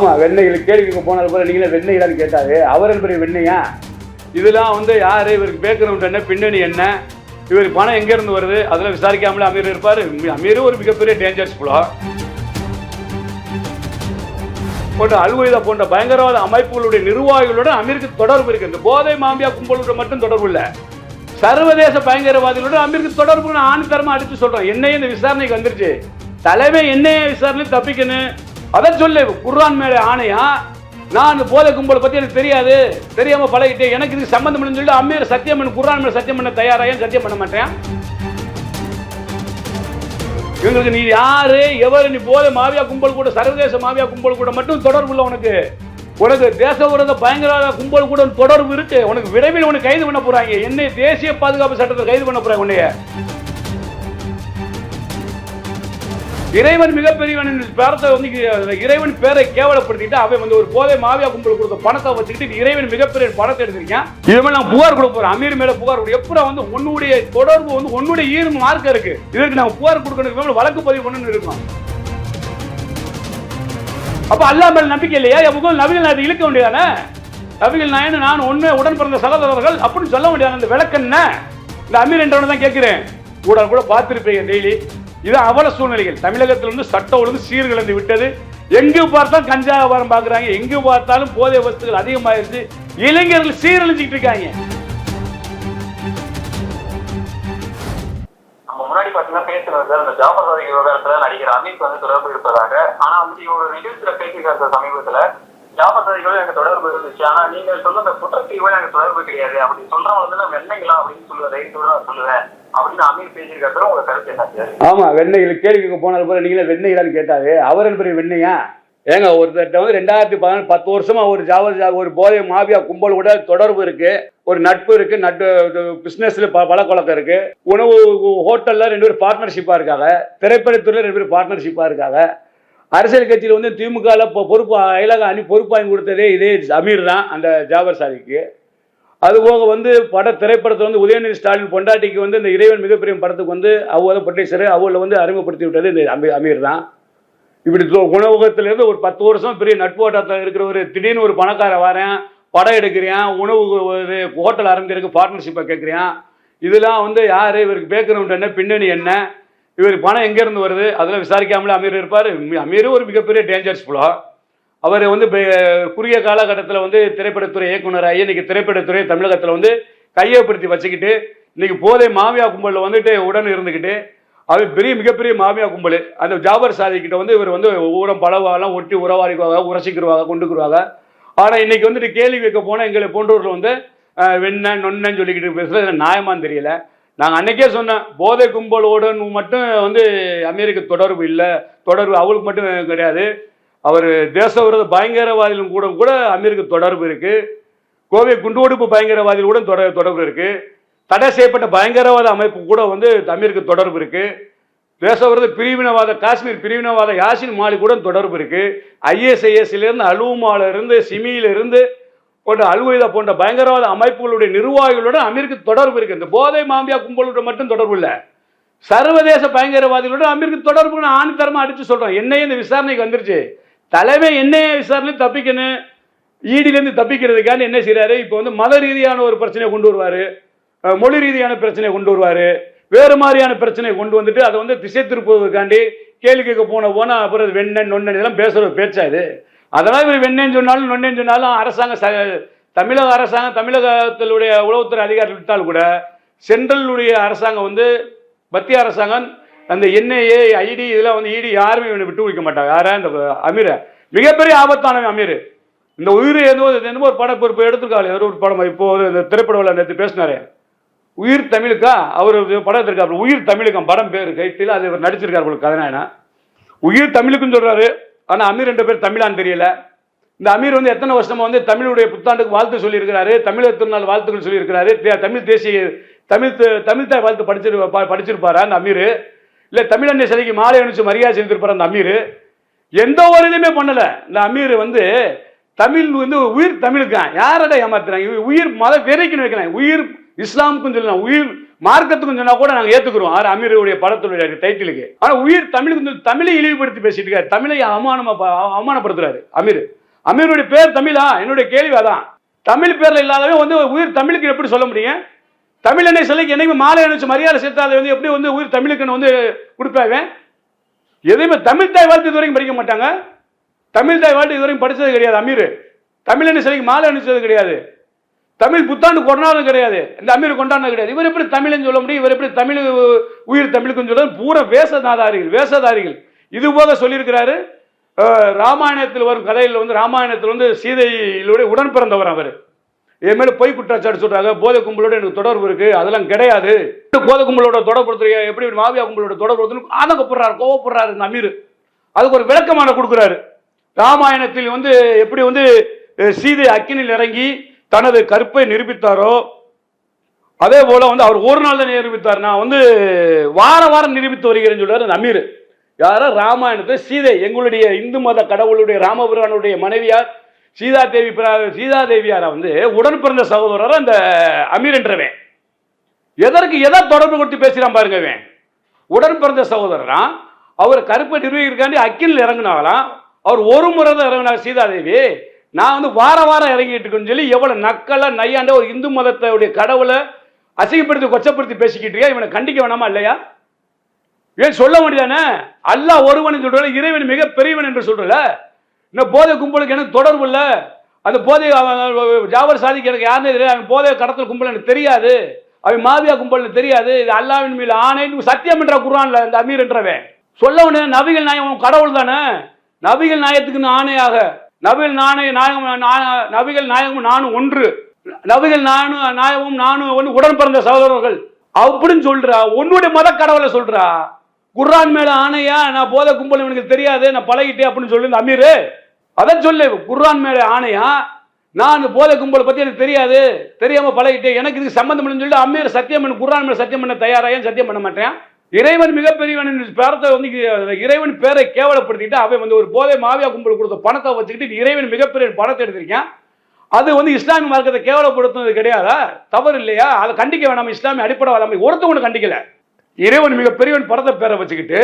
ஆமா வெண்ணைகள் கேள்விக்கு போனது போல நீங்களே வெண்ணெய்லான்னு கேட்டாரு. அவர் என்ன பெரிய வெண்ணெயா? இதெல்லாம் வந்து யார்? இவருக்கு பேக்ரவுண்ட் என்ன? பின்னணி என்ன? இவருக்கு பணம் எங்கேருந்து வருது? அதெல்லாம் விசாரிக்காமலே அமீர் இருப்பார். அமீரும் ஒரு மிகப்பெரிய டேஞ்சர்ஸ் புலம் போன்ற அல்வைதா போன்ற பயங்கரவாத அமைப்புகளுடைய நிர்வாகிகளுடன் அமீருக்கு தொடர்பு இருக்கு. இந்த போதை மாமியா கும்பலோட மட்டும் தொடர்பு இல்லை. சர்வதேச பயங்கரவாதிகளுடன் அமீருக்கு தொடர்பு நான் ஆணித்தரமா அடிச்சு சொல்றேன் என்னையே இந்த விசாரணைக்கு வந்துருச்சு. தலைமை என்னையே விசாரணை தப்பிக்கணும். அதை சொல்லு குர்ஆன் மேலே ஆணையா? நான் போத கும்பலை பத்தி எனக்கு தெரியாது. தெரியாம பழகிட்டேன். எனக்கு இது சம்பந்தம் இல்லைன்னு சொல்லி அமீர் சத்தியம் பண்ண குர்ஆன் மேல சத்தியம் பண்ண தயாராக சத்தியம் பண்ண மாட்டேன்? எங்களுக்கு நீ யாரு? எவர்? நீ போத மாவியா கும்பல் கூட சர்வதேச மாவியா கும்பல் கூட மட்டும் தொடர்பு இல்லை உனக்கு. உனக்கு தேச விரோத பயங்கரவாத கும்பல் கூட தொடர்பு இருக்கு. உனக்கு விரைவில் உனக்கு கைது பண்ண போறாங்க. என்னை தேசிய பாதுகாப்பு சட்டத்தை கைது பண்ண போறாங்க உன்னைய. இறைவன் மிகப்பெரியவன் பேரத்தை வந்து இறைவன் பேரை கேவலப்படுத்திட்டு அவன் வந்து ஒரு போதை மாவியா கும்பல் கொடுத்த பணத்தை வச்சுக்கிட்டு இறைவன் மிகப்பெரிய பணத்தை எடுத்திருக்கேன். இதுமே நான் புகார் கொடுக்க போறேன். அமீர் மேல புகார் கொடுக்க எப்பறம் வந்து உன்னுடைய தொடர்பு வந்து உன்னுடைய ஈர்ப்பு மார்க்க இருக்கு. இதற்கு நான் புகார் கொடுக்கணும் வழக்கு பதிவு பண்ணணும்னு இருக்கும். அப்ப அல்லாஹ் மேல நம்பிக்கை இல்லையா? என் முகம் நபிகள் நான் இழுக்க வேண்டியதானே? நபிகள் நாயன் நான் ஒண்ணு உடன் பிறந்த சகோதரர்கள் அப்படின்னு சொல்ல வேண்டியதானே? இந்த விளக்கு என்ன? இந்த அமீர் என்றவனை தான் கேட்கிறேன். கூட கூட பார்த்திருப்பீங்க டெய்லி. இது அவல சூழ்நிலைகள். தமிழகத்தில் வந்து சட்ட ஒழுங்கு சீர்கிழந்து விட்டது. எங்கு பார்த்தாலும் கஞ்சா வியாபாரம் பார்க்குறாங்க. எங்கு பார்த்தாலும் போதை வஸ்துகள் அதிகமாயிருச்சு. இளைஞர்கள் சீரழிஞ்சுக்கிட்டு இருக்காங்க. நம்ம முன்னாடி பாத்தீங்கன்னா பேசுறது அந்த ஜாபர் விவகாரத்துல நடிகர் அமித் வந்து தொடர்பு இருப்பதாக. ஆனா வந்து இவங்க நிகழ்ச்சியில பேசியிருக்காரு சமீபத்துல. வியாபாரிகளும் எனக்கு தொடர்பு இருந்துச்சு. ஆனா நீங்க சொல்ல அந்த குற்றத்தீவோட எனக்கு தொடர்பு கிடையாது. அப்படி சொல்றவங்க வந்து நான் வெண்ணைங்களா அப்படின்னு சொல்லுவேன் ரைட்டோட நான் சொல்லுவேன். அப்படின்னு அமீர் பேசியிருக்காரு உங்க கருத்து என்ன ஆமா வெண்ணையில் கேள்விக்கு போனது போல நீங்களே வெண்ணையிலான்னு கேட்டாரு. அவர் என்ன பெரிய வெண்ணெயா ஏங்க ஒருத்தர்ட்ட வந்து ரெண்டாயிரத்தி பதினாலு பத்து வருஷமா ஒரு ஜாவர் ஜா- ஒரு போதை மாபியா கும்பல் கூட தொடர்பு இருக்கு. ஒரு நட்பு இருக்கு நட்பு பிசினஸ்ல பழக்கொழக்கம் இருக்கு. உணவு ஹோட்டல்ல ரெண்டு பேரும் பார்ட்னர்ஷிப்பா இருக்காங்க. திரைப்படத்துறையில ரெண்டு பேரும் பார்ட்னர்ஷிப்பா இருக்காங்க. அரசியல் கட்சியில் வந்து திமுகவில் இப்போ பொறுப்பு அயலக அணி பொறுப்பு வாங்கி கொடுத்ததே இதே அமீர் தான் அந்த ஜாபர் சாதிக்கு அதுபோக வந்து பட திரைப்படத்தை வந்து உதயநிதி ஸ்டாலின் பொண்டாட்டிக்கு வந்து இந்த இறைவன் மிகப்பெரிய படத்துக்கு வந்து அவ்வளோ ப்ரொடியூசர் அவ்வளோ வந்து அறிமுகப்படுத்தி விட்டது இந்த அமீர் அமீர் தான். இப்படி உணவகத்திலேருந்து ஒரு பத்து வருஷம் பெரிய நட்பு வட்டத்தில் இருக்கிற ஒரு திடீர்னு ஒரு பணக்கார வரேன் படம் எடுக்கிறேன் உணவு ஒரு ஹோட்டல் ஆரம்பிக்கிறதுக்கு பார்ட்னர்ஷிப்பை கேட்குறேன் இதெல்லாம் வந்து யார் இவருக்கு பேக்ரவுண்ட் என்ன பின்னணி என்ன? இவர் பணம் எங்கேருந்து வருது? அதெல்லாம் விசாரிக்காமலே அமீர் இருப்பார். அமீரும் ஒரு மிகப்பெரிய டேஞ்சர்ஸ் புலோ. அவர் வந்து பெ- குறுகிய காலகட்டத்தில் வந்து திரைப்படத்துறை இயக்குனராகி இன்னைக்கு திரைப்படத்துறை தமிழகத்தில் வந்து கையப்படுத்தி வச்சுக்கிட்டு இன்னைக்கு போதை மாமியா கும்பலில் வந்துட்டு உடன் இருந்துக்கிட்டு அவர் பெரிய மிகப்பெரிய மாமியா கும்பல். அந்த ஜாபர் சாதிக்கிட்ட வந்து இவர் வந்து ஊரம் பழவாலாம் ஒட்டி உறவாடிக்குவாங்க உரசிக்கிடுவாங்க கொண்டுக்குருவாங்க. ஆனால் இன்னைக்கு வந்துட்டு கேள்வி வைக்க போனால் எங்களை போன்றவர்கள் வந்து வெண்ண நொன்னு சொல்லிக்கிட்டு பேசுகிறது நியாயமான்னு தெரியல. நாங்கள் அன்னைக்கே சொன்னேன் போதை கும்பலோடு மட்டும் வந்து அமெரிக்க தொடர்பு இல்லை தொடர்பு அவளுக்கு மட்டும் கிடையாது. அவர் தேச விரோத பயங்கரவாதிகளும் கூட கூட அமெரிக்க தொடர்பு இருக்குது கோவை குண்டுவெடிப்பு பயங்கரவாதிகள் கூட தொடர் தொடர்பு இருக்குது தடை செய்யப்பட்ட பயங்கரவாத அமைப்பு கூட வந்து அமெரிக்க தொடர்பு இருக்குது தேச விரோத பிரிவினவாத காஷ்மீர் பிரிவினவாத யாசின் மாலி கூட தொடர்பு இருக்குது ஐஎஸ்ஐஎஸ்லேருந்து இருந்து சிமியிலிருந்து போன்ற அல்கொய்தா போன்ற பயங்கரவாத அமைப்புகளுடைய நிர்வாகிகளுடன் அமெரிக்க தொடர்பு இருக்கு. இந்த போதை மாம்பியா கும்பலுடன் மட்டும் தொடர்பு இல்லை. சர்வதேச பயங்கரவாதிகளுடன் அமெரிக்க தொடர்பு நான் ஆணித்தரமா அடித்து சொல்கிறோம் என்னையே இந்த விசாரணைக்கு வந்துருச்சு. தலைமை என்னைய விசாரணை தப்பிக்கணும். ஈடிலேருந்து தப்பிக்கிறதுக்காண்டி என்ன செய்கிறாரு இப்போ வந்து மத ரீதியான ஒரு பிரச்சனையை கொண்டு வருவார். மொழி ரீதியான பிரச்சனையை கொண்டு வருவார். வேறு மாதிரியான பிரச்சனையை கொண்டு வந்துட்டு அதை வந்து திசை திருப்புவதற்காண்டி கேள்வி கேட்க போன போனால் அப்புறம் வெண்ணன் நொண்ணன் இதெல்லாம் பேசுகிற பேச்சா இது? அதெல்லாம் இவர் வெண்ணேன்னு சொன்னாலும் நொன்னேன்னு சொன்னாலும் அரசாங்க தமிழக அரசாங்கம் தமிழகத்தினுடைய உளவுத்துறை அதிகாரிகள் விட்டால் கூட சென்ட்ரலுடைய அரசாங்கம் வந்து மத்திய அரசாங்கம் அந்த என்ஐஏ ஐடி இதெல்லாம் வந்து இடி யாருமே இவனை விட்டு குடிக்க மாட்டாங்க. யாரா இந்த அமீரை? மிகப்பெரிய ஆபத்தானவன் அமீர். இந்த உயிர் ஏதோ என்னமோ ஒரு படம் இப்போ எடுத்துருக்காரு. ஏதோ ஒரு படம் இப்போ இந்த திரைப்பட விழா நேற்று பேசினாரே. உயிர் தமிழுக்கா? அவர் படம் எடுத்திருக்காரு. உயிர் தமிழுக்கம் படம் பேர் கைட்டில் அது இவர் நடிச்சிருக்காரு உங்களுக்கு என்ன உயிர் தமிழுக்குன்னு சொல்கிறாரு ஆனால் அமீர் ரெண்டு பேர் தமிழான்னு தெரியல. இந்த அமீர் வந்து எத்தனை வருஷமா வந்து தமிழுடைய புத்தாண்டுக்கு வாழ்த்து சொல்லியிருக்கிறாரு தமிழர் திருநாள் வாழ்த்துக்கள் சொல்லியிருக்கிறாரு. தே- தமிழ் தேசிய தமிழ் தமிழ் தாய் வாழ்த்து படிச்சிரு படிச்சிருப்பாரா அந்த அமீர்? இல்லை தமிழண்ணை சிலைக்கு மாலை அணிச்சு மரியாதை செஞ்சிருப்பார் அந்த அமீர்? எந்த ஒரு இதுவுமே பண்ணலை. இந்த அமீர் வந்து தமிழ் வந்து உயிர் தமிழுக்கான். யாரடா ஏமாத்துறாங்க உயிர் மத வெறிக்குன்னு வைக்கிறாங்க உயிர் இஸ்லாமுக்கும் சொல்லலாம். உயிர் மார்க்கத்துக்கு சொன்னா கூட நாங்க ஏத்துக்கிறோம். ஆறு அமீருடைய படத்துடைய டைட்டிலுக்கு ஆனா உயிர் தமிழுக்கு தமிழை இழிவுபடுத்தி பேசிட்டு இருக்காரு. தமிழை அவமானமா அவமானப்படுத்துறாரு. அமீர். அமீருடைய பேர் தமிழா? என்னுடைய கேள்வி அதான். தமிழ் பேர்ல இல்லாதவன் வந்து உயிர் தமிழுக்கு எப்படி சொல்ல முடியும்? தமிழ் என்ன சிலைக்கு என்னைக்குமே மாலை அணிச்சு மரியாதை சேர்த்தாத வந்து எப்படி வந்து உயிர் தமிழுக்குன்னு வந்து கொடுப்பாவேன் எதையுமே தமிழ் தாய் வாழ்த்து இது வரைக்கும் படிக்க மாட்டாங்க. தமிழ் தாய் வாழ்த்து இது வரைக்கும் படித்தது கிடையாது அமீர். தமிழ் என்ன சிலைக்கு மாலை அணிச்சது கிடையாது. தமிழ் புத்தாண்டு கொண்டாடுறது கிடையாது. இந்த அமீர் கொண்டாடுறது கிடையாது. இவர் எப்படி தமிழ்னு சொல்ல முடியும்? இவர் எப்படி தமிழ் உயிர் தமிழுக்குன்னு சொல்ல பூரா வேஷதாதாரிகள் வேஷதாரிகள். இது போக சொல்லியிருக்கிறாரு ராமாயணத்தில் வரும் கதையில் வந்து ராமாயணத்தில் வந்து சீதையிலுடைய உடன் பிறந்தவர் அவர். என் மேலே பொய் குற்றச்சாட்டு சொல்கிறாங்க போதை கும்பலோட எனக்கு தொடர்பு இருக்குது அதெல்லாம் கிடையாது. போதை கும்பலோட தொடர்பு எப்படி மாவியா கும்பலோட தொடர்பு ஆதங்கப்படுறாரு கோவப்படுறாரு இந்த அமீர். அதுக்கு ஒரு விளக்கமான கொடுக்குறாரு. ராமாயணத்தில் வந்து எப்படி வந்து சீதை அக்கினில் இறங்கி தனது கருப்பை நிரூபித்தாரோ அதே போல வந்து அவர் ஒரு நாள் தான் நிரூபித்தார். நான் வந்து வார வாரம் நிரூபித்து வருகிறேன்னு சொல்றாரு அந்த அமீர். யாரோ ராமாயணத்தை சீதை எங்களுடைய இந்து மத கடவுளுடைய ராமபுரானுடைய மனைவியார் சீதா தேவி சீதா தேவியாரை வந்து உடன் பிறந்த சகோதரர் அந்த அமீர் என்றவன். எதற்கு எதை தொடர்பு கொடுத்து பேசுறான் பாருங்க உடன் பிறந்த சகோதரனா அவர் கருப்பை நிர்வகிக்காண்டி அக்கில் இறங்கினாங்களாம் அவர் ஒரு முறை தான் இறங்கினார் சீதாதேவி. நான் வந்து வார வாரம் இறங்கிட்டு இருக்கேன்னு சொல்லி எவ்வளோ நக்கலாக நையாண்ட ஒரு இந்து மதத்தோடைய கடவுளை அசிங்கப்படுத்தி கொச்சப்படுத்தி பேசிக்கிட்டு இருக்கியா? இவனை கண்டிக்க வேணாமா இல்லையா? ஏன் சொல்ல முடியாதானே அல்லாஹ் ஒருவன் சொல்றல இறைவன் மிக பெரியவன் என்று சொல்றல. இந்த போதை கும்பலுக்கு எனக்கு தொடர்பு இல்லை. அந்த போதை ஜாவர் சாதிக்கு எனக்கு யாருமே தெரியாது. அவன் போதை கடத்தல் கும்பல் எனக்கு தெரியாது. அவன் மாவியா கும்பல் தெரியாது. இது அல்லாவின் மீது ஆணைன்னு சத்தியம் என்ற குரான்ல இந்த அமீர் என்றவன். சொல்ல உடனே நபிகள் நாயகம் கடவுள் தானே நபிகள் நாயகத்துக்கு ஆணையாக. நபிகள் நாணய நாயகம் நபிகள் நாயகம் நானும் ஒன்று. நபிகள் நானும் நாயகமும் நானும் ஒன்று உடன் பிறந்த சகோதரர்கள். அப்படின்னு சொல்றா உன்னுடைய மத கடவுளை சொல்றா குர்ரான் மேல ஆணையா நான் போத கும்பல் எனக்கு தெரியாது நான் பழகிட்டேன் அப்படின்னு சொல்லு அமீரு. அதான் சொல்லு குர்ரான் மேல ஆணையா நான் போத போதை கும்பலை பத்தி எனக்கு தெரியாது தெரியாம பழகிட்டேன் எனக்கு இதுக்கு சம்பந்தம் சொல்லிட்டு அமீர் சத்தியம் பண்ண குர்ரான் மேல சத்தியம் பண்ண தயாரா? ஏன் சத்தியம் பண்ண மாட்டேன்? இறைவன் மிகப்பெரியவன் பேரத்தை வந்து இறைவன் பேரை கேவலப்படுத்திட்டு அவன் வந்து ஒரு போதை மாவியா கும்பல் கொடுத்த பணத்தை வச்சுக்கிட்டு இறைவன் மிகப்பெரிய பணத்தை எடுத்திருக்கேன். அது வந்து இஸ்லாமிய மார்க்கத்தை கேவலப்படுத்துனது கிடையாதா? தவறு இல்லையா? அதை கண்டிக்க வேணாம். இஸ்லாமிய அடிப்படை வராமல் ஒருத்தன் கூட கண்டிக்கல. இறைவன் மிக பெரியவன் படத்தை பேரை வச்சுக்கிட்டு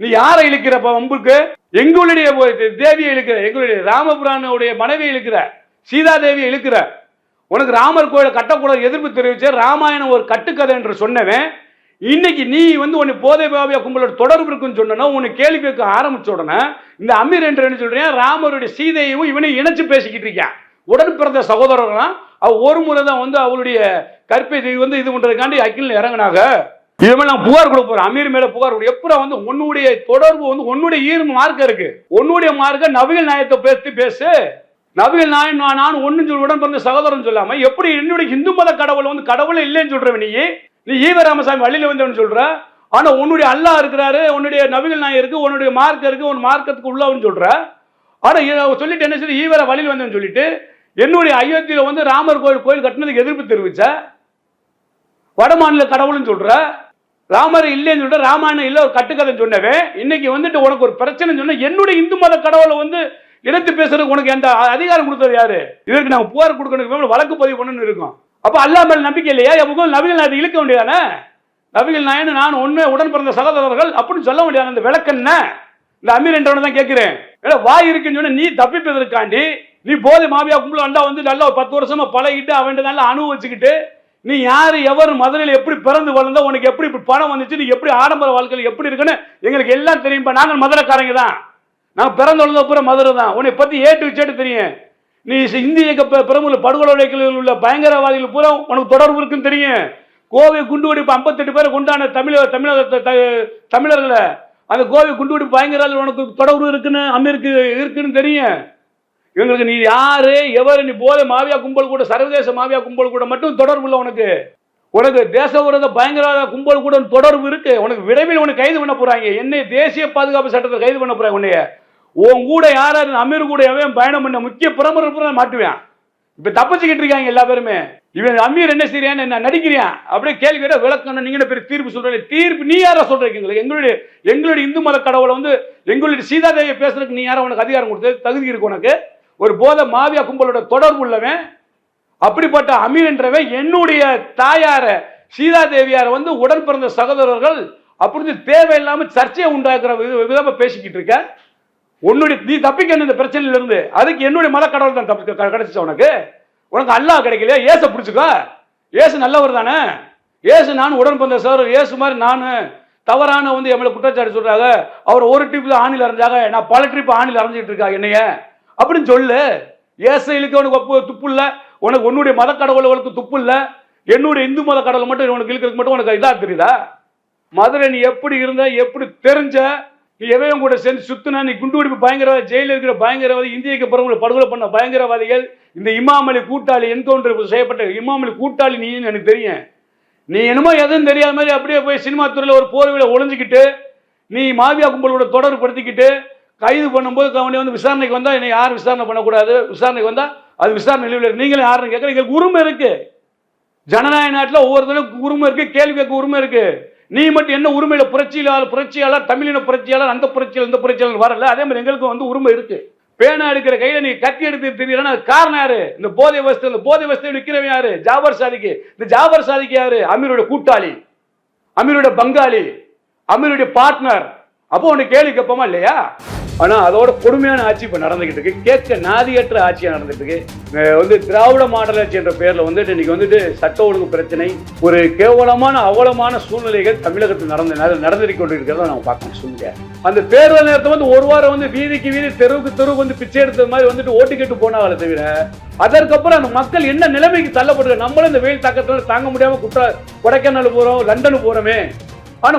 நீ யாரை இழுக்கிறப்ப உங்களுக்கு எங்களுடைய தேவியை இழுக்கிற எங்களுடைய ராமபுரானுடைய மனைவியை இழுக்கிற சீதா தேவியை இழுக்கிற. உனக்கு ராமர் கோயிலை கட்டக்கூடாது எதிர்ப்பு தெரிவிச்ச ராமாயணம் ஒரு கட்டுக்கதை என்று சொன்னவன் இன்னைக்கு நீ வந்து உன்னை போதை பாவியா கும்பலோட தொடர்பு இருக்குன்னு சொன்னா உன்னை கேள்வி கேட்க ஆரம்பிச்ச உடனே இந்த அமீர் என்று என்ன சொல்றேன் ராமருடைய சீதையையும் இவனையும் இணைச்சு பேசிக்கிட்டு இருக்கான் உடன் பிறந்த சகோதரர்களாம் அவ ஒரு முறை தான் வந்து அவளுடைய கற்பை வந்து இது பண்றதுக்காண்டி அக்கில் இறங்குனாங்க இது நான் புகார் கொடுக்க போறேன். அமீர் மேல புகார் கொடுக்க எப்படா வந்து உன்னுடைய தொடர்பு வந்து உன்னுடைய ஈர்ப்பு மார்க்கம் இருக்கு? உன்னுடைய மார்க்க நபிகள் நாயத்தை பேசி பேசு. நபிகள் நாயன் நான் நான் ஒன்னு சொல்லி உடன் பிறந்த சகோதரன் சொல்லாம எப்படி என்னுடைய இந்து மத கடவுள் வந்து கடவுளே இல்லைன்னு சொல்றவன் நீ? நீ ஈவ ராமசாமி வழியில வந்தவன் சொல்ற? ஆனா உன்னுடைய அல்லாஹ் இருக்கிறாரு உன்னுடைய நபிகள் நாய் இருக்கு உன்னுடைய மார்க் இருக்கு உன் மார்க்கத்துக்கு உள்ளவன் சொல்ற? ஆனா சொல்லிட்டு என்ன சொல்லி ஈவர வழியில் வந்தவன் சொல்லிட்டு என்னுடைய அயோத்தியில வந்து ராமர் கோயில் கோயில் கட்டினதுக்கு எதிர்ப்பு தெரிவிச்ச? வடமாநில கடவுள்னு சொல்ற? ராமர் இல்லைன்னு சொல்ற ராமாயணம் இல்லை ஒரு கட்டுக்கதை சொன்னவே இன்னைக்கு வந்துட்டு உனக்கு ஒரு பிரச்சனை சொன்ன என்னுடைய இந்து மத கடவுளை வந்து இணைத்து பேசுறதுக்கு உனக்கு எந்த அதிகாரம் கொடுத்தது யாரு? இதற்கு நாங்கள் புகார் கொடுக்கணும் வழக்கு பதிவு பண்ணணும்னு இருக்கோம். அப்போ அல்லாஹ் மேல் நம்பிக்கை இல்லையா? எவ்வளவு நபிகள் நாயத்தை இழுக்க வேண்டியதானே? நபிகள் நாயன் நான் ஒன்று உடன் பிறந்த சகோதரர்கள் அப்படின்னு சொல்ல முடியாது அந்த விளக்கம் என்ன? இந்த அமீர் என்றவனை தான் கேட்குறேன். ஏன்னா வாய் இருக்குன்னு சொன்னா நீ தப்பிப்பதற்காண்டி நீ போதை மாவியா கும்பல வந்தா வந்து நல்லா பத்து வருஷமா பழகிட்டு அவன் நல்லா அனுபவிச்சுக்கிட்டு நீ யார் எவர் மதுரையில் எப்படி பிறந்து வளர்ந்தோ உனக்கு எப்படி இப்படி பணம் வந்துச்சு நீ எப்படி ஆடம்பர வாழ்க்கையில் எப்படி இருக்குன்னு எங்களுக்கு எல்லாம் தெரியும்ப்பா நாங்கள் மதுரைக்காரங்க தான். நான் பிறந்து வளர்ந்த பூரா மதுரை தான். உன்னை பற்றி ஏட்டு விச்சேட்டு தெரியும். நீ இந்திய இயக்க பெ- படுகொலை வழக்கில் உள்ள பயங்கரவாதிகள் பூரா உனக்கு தொடர்பு இருக்குன்னு தெரியும். கோவை குண்டுவெடிப்பு ஐம்பத்தெட்டு பேரை கொண்டான தமிழக தமிழக த- தமிழர்களை அந்த கோவை குண்டுவெடிப்பு பயங்கரவாதிகள் உனக்கு தொடர்பு இருக்குன்னு அமெரிக்கு இருக்குன்னு தெரியும். இவங்களுக்கு நீ யாரு எவர் நீ போதை மாவியா கும்பல் கூட சர்வதேச மாவியா கும்பல் கூட மட்டும் தொடர்பு இல்லை உனக்கு. உனக்கு தேச விரோத பயங்கரவாத கும்பல் கூட தொடர்பு இருக்கு. உனக்கு விரைவில் உனக்கு கைது பண்ண போறாங்க. என்னை தேசிய பாதுகாப்பு சட்டத்தில் கைது பண்ண போறாங்க உன்னைய. உன் கூட யாராவது அமீர் கூட எவன் பயணம் பண்ண முக்கிய பிரமுகர் மாட்டுவேன். இப்ப தப்பிச்சுக்கிட்டு இருக்காங்க எல்லா பேருமே. இவன் அமீர் என்ன செய்யறான்னு என்ன நடிக்கிறியான் அப்படியே கேள்வி கேட்ட விளக்கணும் நீங்க பெரிய தீர்ப்பு சொல்றீங்க? தீர்ப்பு நீ யாரா சொல்றீங்க எங்களுக்கு எங்களுடைய எங்களுடைய இந்து மத கடவுளை வந்து எங்களுடைய சீதாதேவியை பேசுறதுக்கு நீ யாரா உனக்கு அதிகாரம் கொடுத்து தகுதி இருக்கு உனக்கு. ஒரு போதை மாவியா கும்பலோட தொடர்பு உள்ளவன். அப்படிப்பட்ட அமீர் என்றவன் என்னுடைய தாயார சீதா தேவியார் வந்து உடன் பிறந்த சகோதரர்கள் அப்படின்னு தேவையில்லாம சர்ச்சையை உண்டாக்குற வித- விதமா பேசிக்கிட்டு இருக்க உன்னுடைய நீ தப்பிக்கணும் இந்த பிரச்சனையில இருந்து அதுக்கு என்னுடைய மத கடவுள் தான் தப்பி கிடைச்சிச்சு உனக்கு? உனக்கு அல்லாஹ் கிடைக்கலையா? ஏச பிடிச்சிக்கோ? ஏசு நல்லவர் தானே? ஏசு நான் உடன் பிறந்த சார் ஏசு மாதிரி நான் தவறான வந்து என் குற்றச்சாட்டு சொல்றாங்க. அவர் ஒரு ட்ரிப்ல ஆணில் அரைஞ்சாங்க. நான் பல ட்ரிப் ஆணில் அரைஞ்சிட்டு இருக்கா என்னைய? அப்படின்னு சொல்லு. ஏசைகளுக்கு உனக்கு ஒப்பு துப்பு இல்ல. உனக்கு உன்னுடைய மத கடவுளுக்கு துப்பு இல்ல. என்னுடைய இந்து மத கடவுள் மட்டும் உனக்கு இழுக்கிறதுக்கு மட்டும் உனக்கு இதா தெரியுதா? மதுரை நீ எப்படி இருந்த? எப்படி தெரிஞ்ச? எவையும் கூட சேர்ந்து சுத்தினா நீ குண்டுவெடிப்பு பயங்கரவாதி ஜெயிலில் இருக்கிற பயங்கரவாதி இந்தியக்கு பிறகு படுகொலை பண்ண பயங்கரவாதிகள் இந்த இமாமலி கூட்டாளி என்கவுண்டர் செய்யப்பட்ட இமாமலி கூட்டாளி நீ எனக்கு தெரியும். நீ என்னமோ எதுவும் தெரியாத மாதிரி அப்படியே போய் சினிமா துறையில் ஒரு போர்வையில் ஒளிஞ்சிக்கிட்டு நீ மாவியா கும்பலோட தொடர்பு படுத்திக்கிட்டு கைது பண்ணும்போது அவனை வந்து விசாரணைக்கு வந்தால் என்னை யாரும் விசாரணை பண்ணக்கூடாது. விசாரணைக்கு வந்தால் அது விசாரணை நிலையில் நீங்களும் யாருன்னு கேட்குறீங்க? எங்களுக்கு உரிமை இருக்குது ஜனநாயக நாட்டில் ஒவ்வொருத்தரும் உரிமை இருக்குது கேள்வி கேட்க உரிமை இருக்குது நீ மட்டும் என்ன உரிமையில புரட்சியாளர் புரட்சியாளர் தமிழின புரட்சியாளர் அந்த புரட்சியாளர் இந்த புரட்சியாளர் வரல. அதே மாதிரி எங்களுக்கு வந்து உரிமை இருக்கு. பேனா எடுக்கிற கையில நீ கத்தி எடுத்து தெரியலன்னா அது காரணம் யாரு? இந்த போதை வஸ்து இந்த போதை வஸ்து விற்கிறவன் யாரு? ஜாபர் சாதிக்கு. இந்த ஜாபர் சாதிக்கு யாரு? அமீரோட கூட்டாளி. அமீருடைய பங்காளி. அமீருடைய பார்ட்னர் அப்போ உனக்கு கேள்வி கேட்போமா இல்லையா? ஆனால் அதோட கொடுமையான ஆட்சி இப்போ நடந்துகிட்டு இருக்கு. கேட்க நாதியற்ற ஆட்சியாக நடந்துட்டு இருக்கு. வந்து திராவிட மாடலாட்சி என்ற பேரில் வந்துட்டு இன்னைக்கு வந்துட்டு சட்ட ஒழுங்கு பிரச்சனை ஒரு கேவலமான அவலமான சூழ்நிலைகள் தமிழகத்தில் நடந்து கொண்டு இருக்கிறத கொண்டிருக்கிறத நம்ம பார்க்கணும் சூழ்நிலை அந்த தேர்தல் நேரத்தை வந்து ஒரு வாரம் வந்து வீதிக்கு வீதி தெருவுக்கு தெருவுக்கு வந்து பிச்சை எடுத்தது மாதிரி வந்துட்டு ஓட்டு கேட்டு போனாங்களே தவிர அதற்கப்புறம் அந்த மக்கள் என்ன நிலைமைக்கு தள்ளப்படுது நம்மளும் இந்த வெயில் தாக்கத்தில் தாங்க முடியாமல் குற்ற கொடைக்கானல் போகிறோம் லண்டன் போகிறோமே ஆனால்